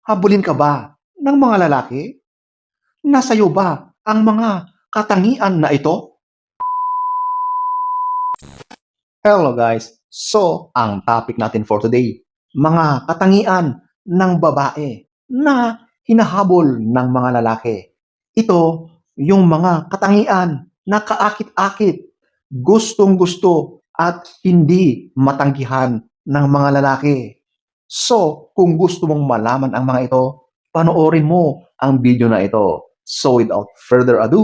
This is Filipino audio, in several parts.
Habulin ka ba ng mga lalaki? Nasa'yo ba ang mga katangian na ito? Hello guys! So, ang topic natin for today, mga katangian ng babae na hinahabol ng mga lalaki. Ito, yung mga katangian na kaakit-akit, gustong-gusto at hindi matanggihan ng mga lalaki. So, kung gusto mong malaman ang mga ito, panoorin mo ang video na ito. So, without further ado,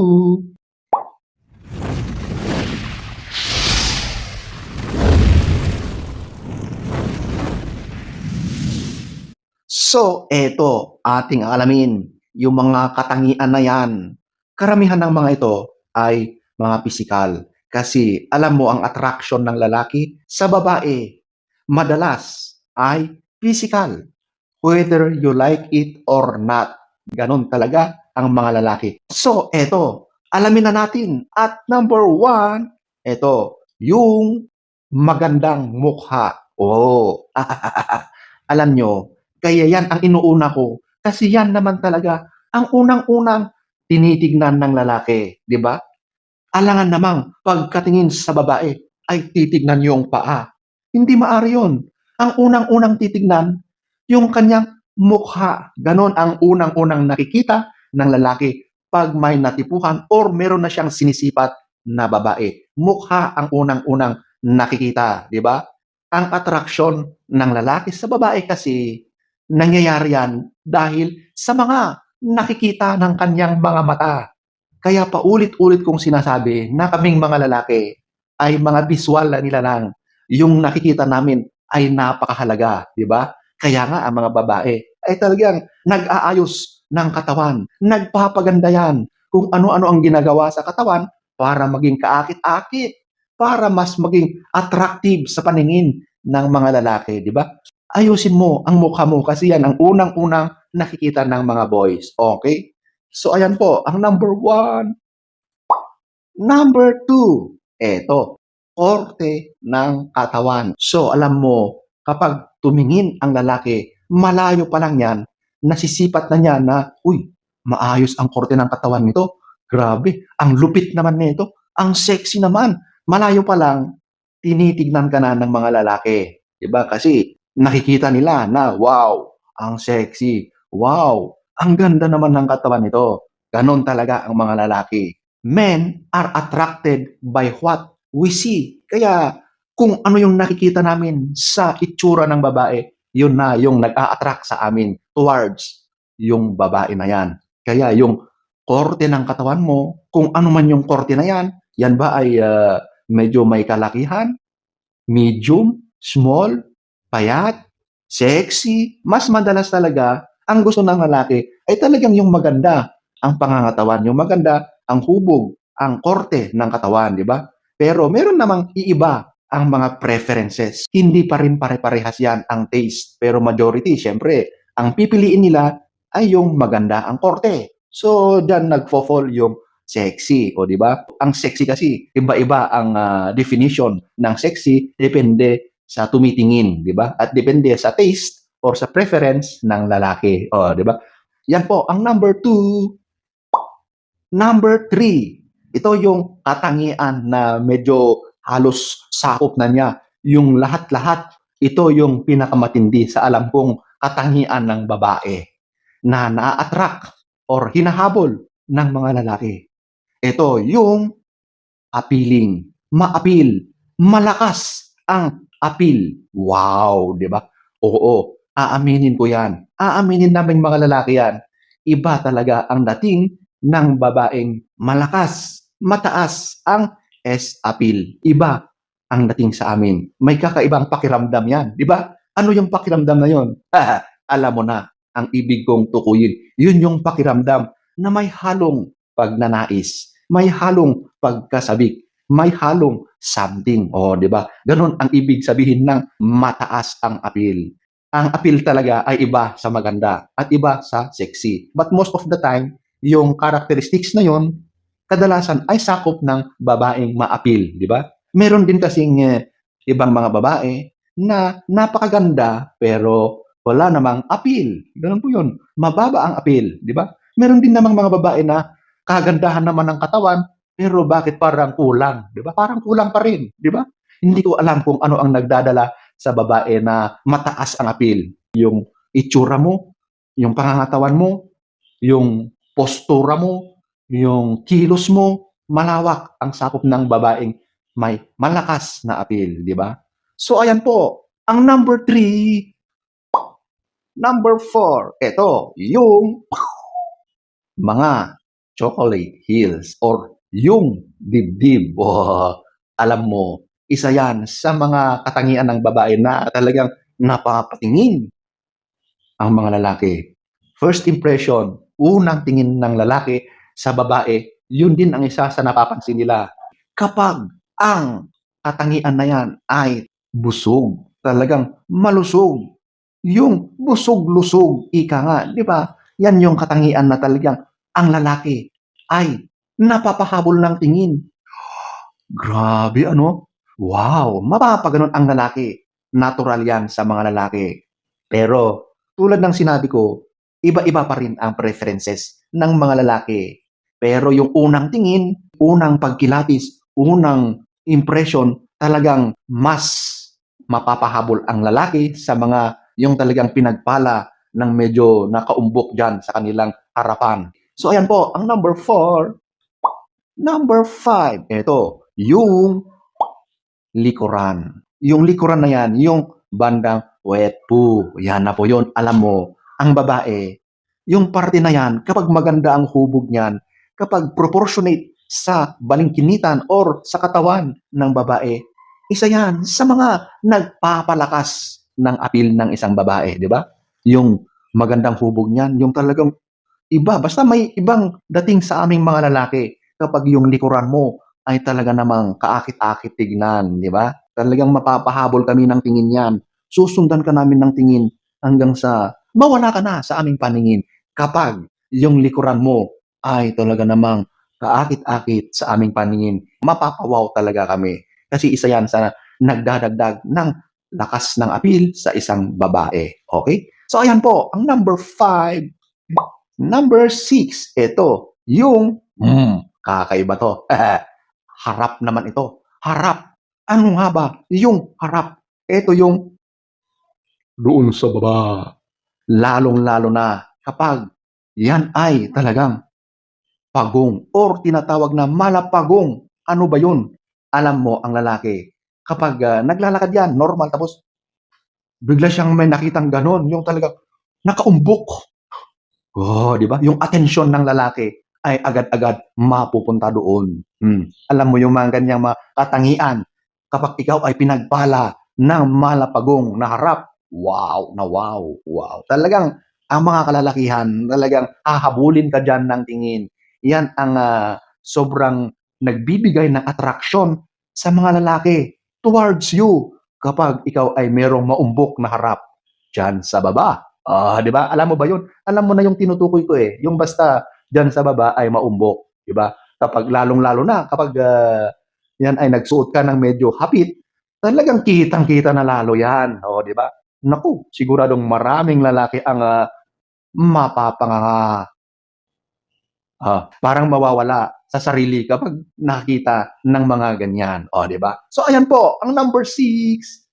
So, eto, ating alamin, yung mga katangian na yan. Karamihan ng mga ito ay mga pisikal. Kasi alam mo ang attraction ng lalaki sa babae, madalas ay physical. Whether you like it or not. Ganon talaga ang mga lalaki. So, eto, alamin na natin. At number one, eto, yung magandang mukha. Oh, alam nyo, kaya yan ang inuuna ko. Kasi yan naman talaga ang unang-unang tinitignan ng lalaki. Di ba? Alangan namang pagkatingin sa babae ay titignan yung paa. Hindi maari yun. Ang unang-unang titignan, yung kanyang mukha. Ganon ang unang-unang nakikita ng lalaki pag may natipuhan or meron na siyang sinisipat na babae. Mukha ang unang-unang nakikita, di ba? Ang attraction ng lalaki sa babae kasi nangyayari yan dahil sa mga nakikita ng kanyang mga mata. Kaya paulit-ulit kong sinasabi na kaming mga lalaki ay mga visual na nila lang. Yung nakikita namin ay napakahalaga, di ba? Kaya nga ang mga babae ay talagang nag-aayos ng katawan, nagpapaganda yan kung ano-ano ang ginagawa sa katawan para maging kaakit-akit, para mas maging attractive sa paningin ng mga lalaki, di ba? Ayusin mo ang mukha mo kasi yan ang unang-unang nakikita ng mga boys. Okay? So, ayan po, ang number one. Number two, eto, korte ng katawan. So, alam mo, kapag tumingin ang lalaki, malayo pa lang yan, nasisipat na niya na, uy, maayos ang korte ng katawan nito. Grabe, ang lupit naman nito. Ang sexy naman. Malayo pa lang, tinitignan ka na ng mga lalaki. Diba? Kasi nakikita nila na, wow, ang sexy. Wow, ang ganda naman ng katawan nito. Ganon talaga ang mga lalaki. Men are attracted by what we see. Kaya kung ano yung nakikita namin sa itsura ng babae, yun na yung nag-a-attract sa amin towards yung babae na yan. Kaya yung korte ng katawan mo, kung ano man yung korte na yan, yan ba ay uh, medyo may kalakihan, medium, small, payat, sexy, mas madalas talaga ang gusto ng lalaki ay talagang yung maganda ang pangangatawan, yung maganda ang hubog, ang korte ng katawan, di ba? Pero meron namang iiba ang mga preferences. Hindi pa rin pare-parehas yan ang taste. Pero majority, syempre, ang pipiliin nila ay yung maganda ang korte. So, dyan nagfo-fall yung sexy, o di ba? Ang sexy kasi, iba-iba ang uh, definition ng sexy, depende sa tumitingin, di ba? At depende sa taste or sa preference ng lalaki, o di ba? Yan po, ang number two. Number three, ito yung katangian na medyo halos sakop na niya. Yung lahat-lahat, ito yung pinakamatindi sa alam kong katangian ng babae na na-attract or hinahabol ng mga lalaki. Ito yung appealing, maapil, malakas ang appeal. Wow, di ba? Oo, aaminin ko yan. Aaminin namin mga lalaki yan. Iba talaga ang dating ng babaeng malakas, mataas ang S-appeal. Iba ang dating sa amin. May kakaibang pakiramdam yan. Di ba? Ano yung pakiramdam na yon? Alam mo na ang ibig kong tukuyin. Yun yung pakiramdam na may halong pagnanais, may halong pagkasabik, may halong something. O, di ba? Ganon ang ibig sabihin ng mataas ang appeal. Ang appeal talaga ay iba sa maganda at iba sa sexy. But most of the time, yung characteristics na yon kadalasan ay sakop ng babaeng ma-appeal, di ba? Meron din kasing eh, ibang mga babae na napakaganda pero wala namang appeal. Ganun po yun. Mababa ang appeal, di ba? Meron din namang mga babae na kagandahan naman ng katawan, pero bakit parang kulang, di ba? Parang kulang pa rin, di ba? Hindi ko alam kung ano ang nagdadala sa babae na mataas ang appeal. Yung itsura mo, yung pangangatawan mo, yung postura mo, yung kilos mo, malawak ang sakop ng babaeng may malakas na appeal, di ba? So ayan po, ang number three, number four, ito, yung mga chocolate heels or yung dibdib. Oh, alam mo, isa yan sa mga katangian ng babae na talagang napapatingin ang mga lalaki. First impression, unang tingin ng lalaki sa babae, yun din ang isa sa napapansin nila. Kapag ang katangian na yan ay busog, talagang malusog, yung busog-lusog, ika nga, di ba? Yan yung katangian na talagang ang lalaki ay napapahabol ng tingin. Grabe, ano? Wow, mapapaganon ang lalaki. Natural yan sa mga lalaki. Pero, tulad ng sinabi ko, iba-iba pa rin ang preferences ng mga lalaki. Pero yung unang tingin, unang pagkilatis, unang impression, talagang mas mapapahabol ang lalaki sa mga yung talagang pinagpala ng medyo nakaumbok dyan sa kanilang harapan. So ayan po, ang number four, number five, ito, yung likuran. Yung likuran na yan, yung bandang wet po. Yan na po yun. Alam mo, ang babae, yung parte na yan, kapag maganda ang hubog niyan, kapag proportionate sa balingkinitan or sa katawan ng babae, isa yan sa mga nagpapalakas ng appeal ng isang babae, di ba? Yung magandang hubog niyan, yung talagang iba, basta may ibang dating sa aming mga lalaki kapag yung likuran mo ay talaga namang kaakit-akit tignan, di ba? Talagang mapapahabol kami ng tingin yan. Susundan ka namin ng tingin hanggang sa mawala ka na sa aming paningin kapag yung likuran mo ay talaga namang kaakit-akit sa aming paningin. Mapapawaw talaga kami. Kasi isa yan sa nagdadagdag ng lakas ng appeal sa isang babae. Okay? So ayan po, ang number five. Number six, ito, yung, mm, kakaiba to. harap naman ito. Harap. Ano nga ba? Yung harap. Ito yung doon sa baba. Lalong-lalo na kapag yan ay talagang pagong or tinatawag na malapagong. Ano ba yun? Alam mo ang lalaki. Kapag ah, naglalakad yan, normal, tapos bigla siyang may nakitang ganon, yung talagang nakaumbok. Oh, di ba? Yung atensyon ng lalaki ay agad-agad mapupunta doon. Hmm. Alam mo yung mga ganyang mga katangian kapag ikaw ay pinagpala ng malapagong na harap. Wow, na wow, wow. Talagang ang mga kalalakihan, talagang hahabulin ka dyan ng tingin. Yan ang ah, sobrang nagbibigay ng attraction sa mga lalaki towards you kapag ikaw ay merong maumbok na harap dyan sa baba. Ah, di ba? Alam mo ba yun? Alam mo na yung tinutukoy ko eh. Yung basta dyan sa baba ay maumbok. Di ba? Kapag lalong-lalo na, kapag ah, yan ay nagsuot ka ng medyo hapit, talagang kitang-kita na lalo yan. O, di ba? Naku, siguradong maraming lalaki ang ah, mapapanganga. Ah, parang mawawala sa sarili kapag nakita ng mga ganyan. O, di ba? So, ayan po, ang number six.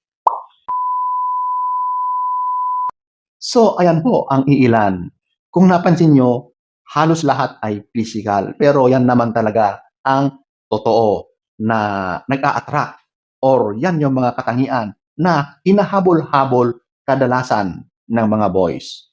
So, ayan po ang iilan. Kung napansin nyo, halos lahat ay physical. Pero yan naman talaga ang totoo na nag-a-attract or yan yung mga katangian na hinahabol-habol kadalasan ng mga boys.